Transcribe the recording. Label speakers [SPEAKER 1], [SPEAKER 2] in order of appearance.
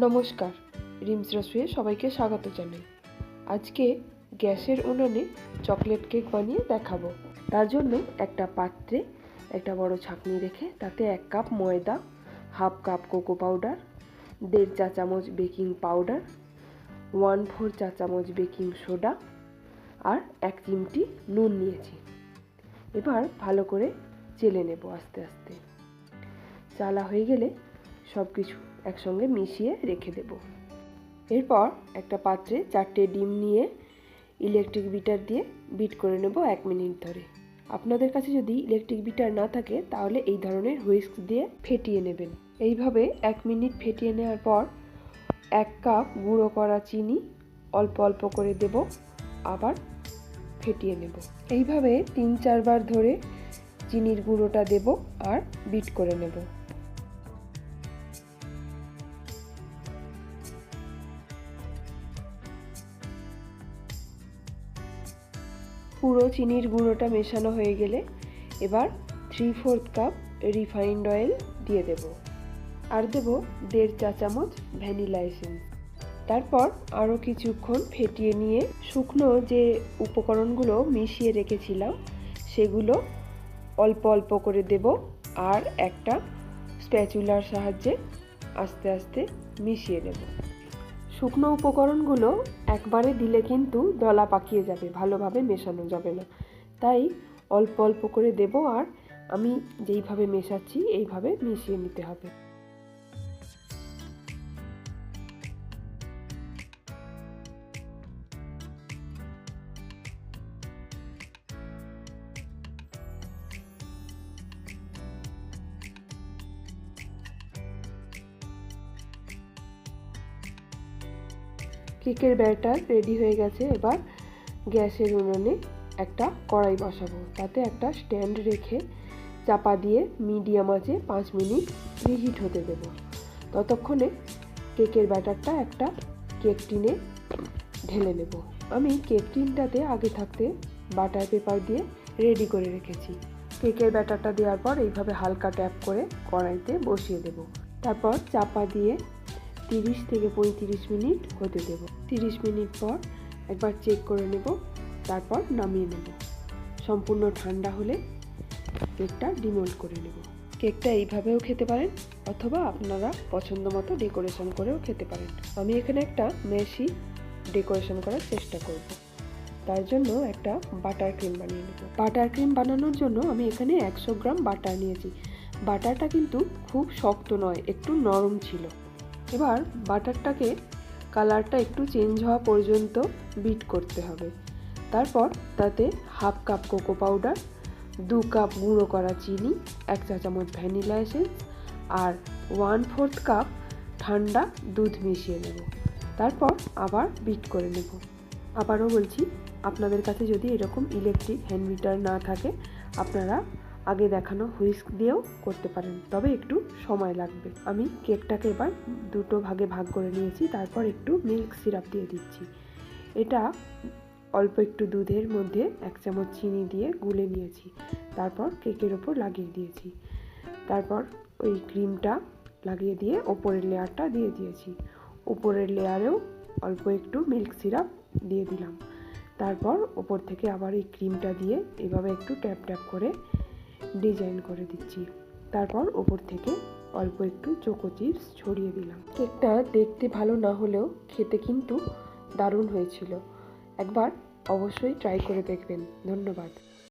[SPEAKER 1] নমস্কার, রিমস রসুয়ে সবাইকে স্বাগত জানাই। আজকে গ্যাসের উনানে চকলেট কেক বানিয়ে দেখাবো। তার জন্য একটা পাত্রে একটা বড় ছাঁকনি রেখে তাতে এক কাপ ময়দা, হাফ কাপ কোকো পাউডার, দেড় চা চামচ বেকিং পাউডার, ওয়ান ফোর চা চামচ বেকিং সোডা আর এক চিমটি নুন নিয়েছি। এবার ভালো করে চেলে নেব আস্তে আস্তে। চালা হয়ে গেলে সব কিছু একসঙ্গে মিশিয়ে রেখে দেব। এরপর একটা পাত্রে চারটে ডিম নিয়ে ইলেকট্রিক বিটার দিয়ে বিট করে নেব এক মিনিট ধরে। আপনাদের কাছে যদি ইলেকট্রিক বিটার না থাকে, তাহলে এই ধরনের হুইস্ক দিয়ে ফেটিয়ে নেবেন। এইভাবে এক মিনিট ফেটিয়ে নেওয়ার পর এক কাপ গুঁড়ো করা চিনি অল্প অল্প করে দেব, আবার ফেটিয়ে নেব। এইভাবে তিন চারবার ধরে চিনির গুঁড়োটা দেব আর বিট করে নেব। পুরো চিনির গুঁড়োটা মেশানো হয়ে গেলে এবার three fourth cup refined oil দিয়ে দেব। আর দেব দেড় চা চামচ ভ্যানিলা এসেন্স তারপর আরও কিছুক্ষণ ফেটিয়ে নিয়ে শুকনো যে উপকরণগুলো মিশিয়ে রেখেছিলাম, সেগুলো অল্প অল্প করে দেব আর একটা স্প্যাচুলার সাহায্যে আস্তে আস্তে মিশিয়ে নেব। শুকনো উপকরণগুলো একবারে দিলে কিন্তু দলা পাকিয়ে যাবে, ভালোভাবে মেশানো যাবে না। তাই অল্প অল্প করে দেব আর আমি যেইভাবে মেশাচ্ছি, এইভাবে মিশিয়ে নিতে হবে। কেকের ব্যাটার রেডি হয়ে গেছে। এবার গ্যাসের উনুনে একটা কড়াই বসাবো। তাতে একটা স্ট্যান্ড রেখে চাপা দিয়ে মিডিয়াম আঁচে পাঁচ মিনিট রিহিট হতে দেব। ততক্ষণে কেকের ব্যাটারটা একটা কেক টিনে ঢেলে নেব। আমি কেক টিনটাতে আগে থাকতে বাটার পেপার দিয়ে রেডি করে রেখেছি। কেকের ব্যাটারটা দেওয়ার পর এইভাবে হালকা ট্যাপ করে কড়াইতে বসিয়ে দেব। তারপর চাপা দিয়ে তিরিশ থেকে পঁয়ত্রিশ মিনিট হতে দেব। তিরিশ মিনিট পর একবার চেক করে নেব, তারপর নামিয়ে নেব। সম্পূর্ণ ঠান্ডা হলে কেকটা ডিমোল্ড করে নেব। কেকটা এইভাবেও খেতে পারেন, অথবা আপনারা পছন্দ মতো ডেকোরেশন করেও খেতে পারেন। আমি এখানে একটা মেশি ডেকোরেশন করার চেষ্টা করব। তার জন্য একটা বাটার ক্রিম বানিয়ে নেব। বাটার ক্রিম বানানোর জন্য আমি এখানে একশো গ্রাম বাটার নিয়েছি। বাটারটা কিন্তু খুব শক্ত নয়, একটু নরম ছিল। এবার বাটারটাকে কালারটা একটু চেঞ্জ হওয়া পর্যন্ত বিট করতে হবে। তারপর তাতে হাফ কাপ কোকো পাউডার, দু কাপ গুঁড়ো করা চিনি, এক চা চামচ ভ্যানিলা এসেন্স আর ওয়ান ফোর্থ কাপ ঠান্ডা দুধ মিশিয়ে নেব। তারপর আবার বিট করে নেব। আবারও বলছি, আপনাদের কাছে যদি এরকম ইলেকট্রিক হ্যান্ড মিটার না থাকে, আপনারা আগে দেখানো হুইস্ক দিয়েও করতে পারেন। তবে একটু সময় লাগবে। আমি কেকটাকে এবার দুটো ভাগে ভাগ করে নিয়েছি, তারপর একটু মিল্ক সিরাপ দিয়ে দিচ্ছি। এটা অল্প একটু দুধের মধ্যে এক চামচ চিনি দিয়ে গুলে নিয়েছি। তারপর কেকের ওপর লাগিয়ে দিয়েছি। তারপর ওই ক্রিমটা লাগিয়ে দিয়ে ওপরের লেয়ারটা দিয়ে দিয়েছি। উপরের লেয়ারেও অল্প একটু মিল্ক সিরাপ দিয়ে দিলাম। তারপর ওপর থেকে আবার এই ক্রিমটা দিয়ে এভাবে একটু ট্যাপ ট্যাপ করে ডিজাইন করে দিচ্ছি। তারপর ওপর থেকে অল্প একটু চোকো চিপস ছড়িয়ে দিলাম। কেকটা দেখতে ভালো না হলেও খেতে কিন্তু দারুণ হয়েছিল। একবার অবশ্যই ট্রাই করে দেখবেন। ধন্যবাদ।